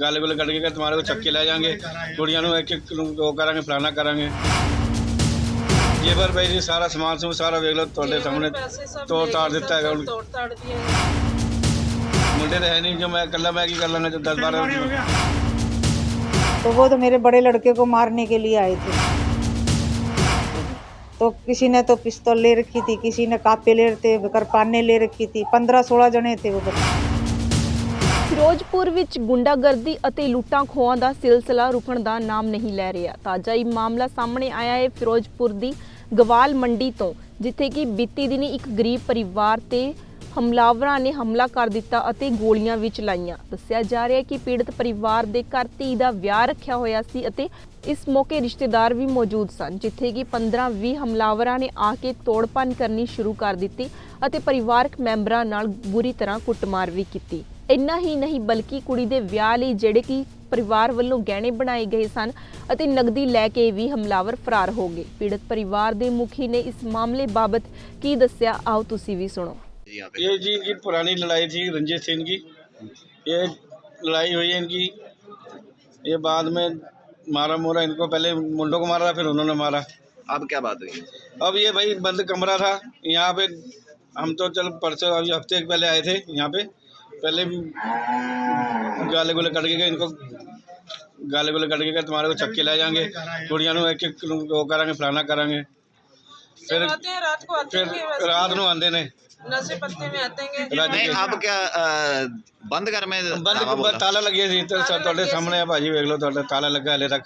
गाले गुले कट के तुम्हारे को चक्के ले जाएँगे। कुड़िया एक एक वो करेंगे फलाना करा जेबर बार भाई जी सारा समान से सारा वेख लो थोड़े सामने तोड़ ताड़ दिता है। मुंडे तो है नहीं जो मैं कला मैं कर लूँगा जो दस बारह तो वो तो मेरे बड़े लड़के को मारने के लिए आए थे। तो किसी ने तो पिस्तौल ले रखी थी किसी ने कापे ले रखे थे कृपाने ले रखी थी पंद्रह सोलह जने थे वो बच्चे। ਫਿਰੋਜ਼ਪੁਰ ਵਿੱਚ ਗੁੰਡਾਗਰਦੀ ਅਤੇ ਲੁੱਟਾਂ ਖੋਹਾਂ ਦਾ ਸਿਲਸਿਲਾ ਰੁਕਣ ਦਾ ਨਾਮ ਨਹੀਂ ਲੈ ਰਿਹਾ। ਤਾਜ਼ਾ ਹੀ ਮਾਮਲਾ ਸਾਹਮਣੇ ਆਇਆ ਹੈ ਫਿਰੋਜ਼ਪੁਰ ਦੀ ਗਵਾਲ ਮੰਡੀ ਤੋਂ, ਜਿੱਥੇ ਕਿ ਬੀਤੀ ਦਿਨੀ ਇੱਕ ਗਰੀਬ ਪਰਿਵਾਰ ਤੇ ਹਮਲਾਵਰਾਂ ਨੇ ਹਮਲਾ ਕਰ ਦਿੱਤਾ ਅਤੇ ਗੋਲੀਆਂ ਵੀ ਚਲਾਈਆਂ। ਦੱਸਿਆ ਜਾ ਰਿਹਾ ਹੈ ਕਿ ਪੀੜਤ ਪਰਿਵਾਰ ਦੇ ਘਰ ਧੀ ਦਾ ਵਿਆਹ ਰੱਖਿਆ ਹੋਇਆ ਸੀ ਅਤੇ ਇਸ ਮੌਕੇ ਰਿਸ਼ਤੇਦਾਰ ਵੀ ਮੌਜੂਦ ਸਨ, ਜਿੱਥੇ ਕਿ 15-20 ਹਮਲਾਵਰਾਂ ਨੇ ਆ ਕੇ ਤੋੜਪੰਨ ਕਰਨੀ ਸ਼ੁਰੂ ਕਰ ਦਿੱਤੀ ਅਤੇ ਪਰਿਵਾਰਕ ਮੈਂਬਰਾਂ ਨਾਲ ਬੁਰੀ ਤਰ੍ਹਾਂ ਕੁੱਟਮਾਰ ਵੀ ਕੀਤੀ। ਇੰਨਾ ਹੀ ਨਹੀਂ ਬਲਕਿ ਕੁੜੀ ਦੇ ਵਿਆਹ ਲਈ ਜਿਹੜੇ ਕਿ ਪਰਿਵਾਰ ਵੱਲੋਂ ਗਹਿਣੇ ਬਣਾਏ ਗਏ ਸਨ ਅਤੇ ਨਗਦੀ ਲੈ ਕੇ ਵੀ ਹਮਲਾਵਰ ਫਰਾਰ ਹੋ ਗਏ ਪੀੜਤ ਪਰਿਵਾਰ ਦੇ ਮੁਖੀ ਨੇ ਇਸ ਮਾਮਲੇ ਬਾਬਤ ਕੀ ਦੱਸਿਆ ਆਓ ਤੁਸੀਂ ਵੀ ਸੁਣੋ यहाँ पे ये जी इनकी पुरानी लड़ाई थी रंजीत सिंह की ये लड़ाई हुई है इनकी ये बाद में मारा मोरा इनको पहले मुंडों को मारा था फिर उन्होंने मारा अब क्या बात हुई अब ये भाई बंद कमरा था यहाँ पे हम तो चल परसों अभी हफ्ते पहले आए थे यहाँ पे पहले भी गाले गुले कट के गए इनको गाले गुले कट के गए तुम्हारे को चक्के ले जाएंगे कुड़िया ਨੂੰ ਇੱਕ ਇੱਕ ਨੂੰ ਉਹ ਕਰਾਂਗੇ ਫਲਾਣਾ ਕਰਾਂਗੇ ਫਿਰ आते हैं रात को आते ਫਿਰ हैं वैसे ਰਾਤ ਨੂੰ ਆਉਂਦੇ ਨੇ नशे पत्ते में आते हैं ਰੱਜ नहीं ਕੇ अब क्या अ, बंद घर में ਬੰਦ धावा बोला? ਤਾਲਾ ਲੱਗਿਆ ਸੀ ਤੇ ਸਾ- ਤੁਹਾਡੇ ਸਾਹਮਣੇ ਆ ਭਾਜੀ ਵੇਖ ਲਓ ਤੁਹਾਡਾ ਤਾਲਾ ਲੱਗਾ ਹਲੇ ਤੱਕ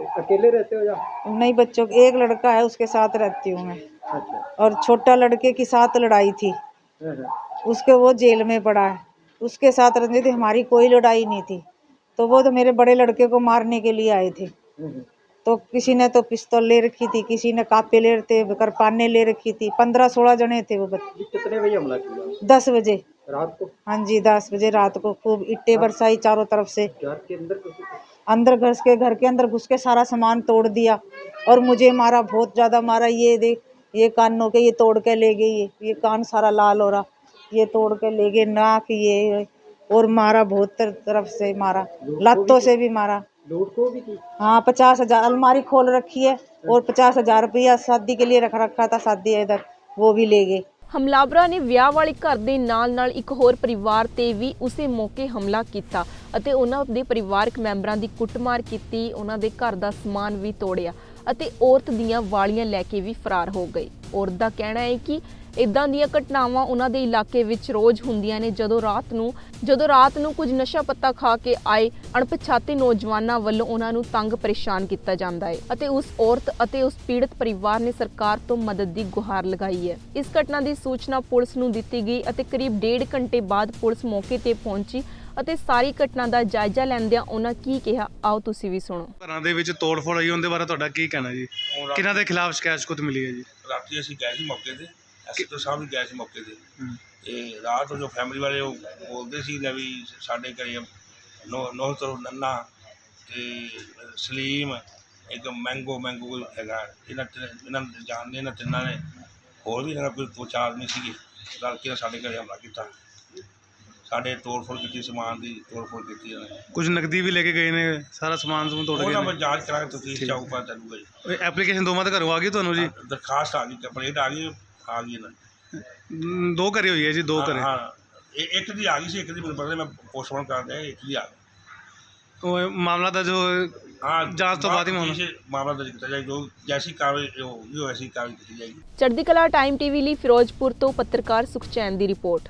अकेले रहते हो या? नहीं बच्चों एक लड़का है उसके साथ रहती हूँ मैं। अच्छा। और छोटा लड़के के साथ लड़ाई थी। उसके वो जेल में पड़ा है। उसके साथ रहती थी हमारी कोई लड़ाई नहीं थी। तो वो तो मेरे बड़े लड़के को मारने के लिए आए थे। तो किसी ने तो पिस्तौल ले रखी थी किसी ने कापे ले थे करपाने ले रखी थी। पंद्रह सोलह जने थे वो बच्चे। कितने बजे हमला किया? दस बजे। रात को? हाँ जी दस बजे रात को खूब इट्टे बरसाई चारों तरफ़ से। घर के अंदर? अंदर घुस के घर के अंदर घुस के सारा सामान तोड़ दिया और मुझे मारा बहुत ज़्यादा मारा। ये देख ये कानों के ये तोड़ के ले गई ये ये कान सारा लाल हो रहा। ये तोड़ के ले गए नाक ये और मारा बहुत तरफ़ से मारा लातों से भी मारा। को भी हाँ पचास हज़ार अलमारी खोल रखी है और पचास हज़ार रुपया शादी के लिए रख रखा था शादी इधर वो भी ले गए। ਹਮਲਾਵਰਾਂ ਨੇ ਵਿਆਹ ਵਾਲੇ ਘਰ ਦੇ ਨਾਲ-ਨਾਲ ਇੱਕ ਹੋਰ ਪਰਿਵਾਰ ਤੇ ਵੀ ਉਸੇ ਮੌਕੇ ਹਮਲਾ ਕੀਤਾ ਅਤੇ ਉਹਨਾਂ ਦੇ ਪਰਿਵਾਰਕ ਮੈਂਬਰਾਂ ਦੀ ਕੁੱਟਮਾਰ ਕੀਤੀ, ਉਹਨਾਂ ਦੇ ਘਰ ਦਾ ਸਮਾਨ ਵੀ ਤੋੜਿਆ। ਅਤੇ ਔਰਤ ਦੀਆਂ ਵਾਲੀਆਂ ਲੈ ਕੇ ਵੀ ਫਰਾਰ ਹੋ ਗਏ। ਔਰਤ ਦਾ ਕਹਿਣਾ ਹੈ ਕਿ ਇਦਾਂ ਦੀਆਂ ਘਟਨਾਵਾਂ ਉਹਨਾਂ ਦੇ ਇਲਾਕੇ ਵਿੱਚ ਰੋਜ਼ ਹੁੰਦੀਆਂ ਨੇ। ਜਦੋਂ ਰਾਤ ਨੂੰ, ਜਦੋਂ ਰਾਤ ਨੂੰ ਕੁਝ ਨਸ਼ਾ ਪੱਤਾ ਖਾ ਕੇ ਆਏ ਅਣਪਛਾਤੇ ਨੌਜਵਾਨਾਂ ਵੱਲੋਂ ਉਹਨਾਂ ਨੂੰ ਤੰਗ ਪਰੇਸ਼ਾਨ ਕੀਤਾ ਜਾਂਦਾ ਹੈ ਅਤੇ ਉਸ ਔਰਤ ਅਤੇ ਉਸ ਪੀੜਤ ਪਰਿਵਾਰ ਨੇ ਸਰਕਾਰ ਤੋਂ ਮਦਦ ਦੀ ਗੁਹਾਰ ਲਗਾਈ ਹੈ। ਇਸ ਘਟਨਾ ਦੀ ਸੂਚਨਾ ਪੁਲਿਸ ਨੂੰ ਦਿੱਤੀ ਗਈ ਅਤੇ ਕਰੀਬ ਡੇਢ ਘੰਟੇ ਬਾਅਦ ਪੁਲਿਸ ਮੌਕੇ ਤੇ ਪਹੁੰਚੀ ਅਤੇ ਸਾਰੀ ਘਟਨਾ ਦਾ ਜਾਇਜ਼ਾ ਲੈਂਦਿਆਂ ਉਹਨਾਂ ਕੀ ਕਿਹਾ? ਆਓ ਤੁਸੀਂ ਵੀ ਸੁਣੋ। ਘਰਾਂ ਦੇ ਵਿੱਚ ਤੋੜ-ਫੋੜ ਹੋਈ ਉਹਦੇ ਬਾਰੇ ਤੁਹਾਡਾ ਕੀ ਕਹਿਣਾ ਜੀ? ਕਿਹਨਾਂ ਦੇ ਖਿਲਾਫ ਸ਼ਿਕਾਇਤ ਸ਼ਿਕੂਤ ਮਿਲੀ ਹੈ ਜੀ? ਰਾਤੀ ਅਸੀਂ ਗਏ ਸੀ ਮੌਕੇ ਤੇ ਅਸੀਂ ਤੋਂ ਸਾਹਿਬ ਵੀ ਗਏ ਸੀ ਮੌਕੇ ਤੇ। ਤੇ ਰਾਤ ਨੂੰ ਜੋ ਫੈਮਿਲੀ ਵਾਲੇ ਉਹ ਬੋਲਦੇ ਸੀ ਨੇ ਵੀ ਸਾਡੇ ਘਰੇ ਨੋ ਨੋ ਤੋਂ ਨੰਨਾ ਤੇ ਸਲੀਮ ਇੱਕ ਮੈਂਗੋ ਮੈਂਗੋ ਕੋਈ ਹੈਗਾ। ਇਹਨਾਂ ਤਿੰਨ- ਇਹਨਾਂ ਨੂੰ ਜਾਣਦੇ ਇਹਨਾਂ ਤਿੰਨਾਂ ਨੇ। ਹੋਰ ਵੀ ਇਹਨਾਂ ਕੋਈ ਦੋ ਚਾਰ ਆਦਮੀ ਸੀਗੇ ਰਲ ਕੇ ਸਾਡੇ ਘਰੇ ਹਮਲਾ ਕੀਤਾ। ਸਾਡੇ ਤੋੜ-ਫੋੜ ਕੀਤੀ ਸਮਾਨ ਦੀ ਤੋੜ-ਫੋੜ ਕੀਤੀ ਇਹਨਾਂ ਨੇ। ਕੁਝ ਨਕਦੀ ਵੀ ਲੈ ਕੇ ਗਏ ਨੇ ਸਾਰਾ ਸਮਾਨ ਸਮੂਨ ਤੋੜ ਉਹਨਾਂ ਗਏ ਮੈਂ ਜਾਂਚ ਕਰਾ ਕੇ ਤਫਤੀਸ਼ ਚਾਹੂ ਪਤਾ ਚੱਲੂਗਾ ਜੀ। ਨੇ ਐਪਲੀਕੇਸ਼ਨ ਦੋਵਾਂ ਦੇ ਘਰੋਂ ਆ ਗਈ ਤੁਹਾਨੂੰ ਜੀ? ਦਰਖਾਸਤ ਆ ਗਈ ਕੰਪਲੇਂਟ ਆ ਗਈ ਆ ਗਈ ਨਾ ਮ, ਦੋ ਘਰੇ ਹੋਈ ਹੈ ਜੀ ਦੋ ਹਾਂ, ਘਰੇ। ਹਾਂ ਇਹ ਇੱਕ ਦੀ ਆ ਗਈ ਸੀ ਇੱਕ ਦੀ ਮੈਨੂੰ ਪਤਾ ਨਹੀਂ ਮੈਂ ਪੋਸਟਮਾਰਟਮ ਕਰ ਦਿਆ ਇੱਕ ਦੀ ਆ ਗਈ। ਉਹ ਮਾਮਲਾ ਦਾ ਜੋ ਹਾਂ ਜਾਂਚ ਤੋਂ ਬਾਅਦ ਹੀ ਮਾਮਲਾ- ਤਫਤੀਸ਼ ਮਾਮਲਾ ਦਰਜ ਕੀਤਾ ਜਾਏ ਜੋ ਜੈਸੀ ਕਾਰਵਾਈ ਹੋਈ ਵੈਸੀ ਕਾਰਵਾਈ ਕੀਤੀ ਜਾਏਗੀ। ਚੜ੍ਹਦੀ ਕਲਾ ਟਾਈਮ ਟੀਵੀ ਲਈ ਫਿਰੋਜ਼ਪੁਰ ਤੋਂ ਪੱਤਰਕਾਰ ਸੁਖਚੈਨ ਦੀ ਰਿਪੋਰਟ।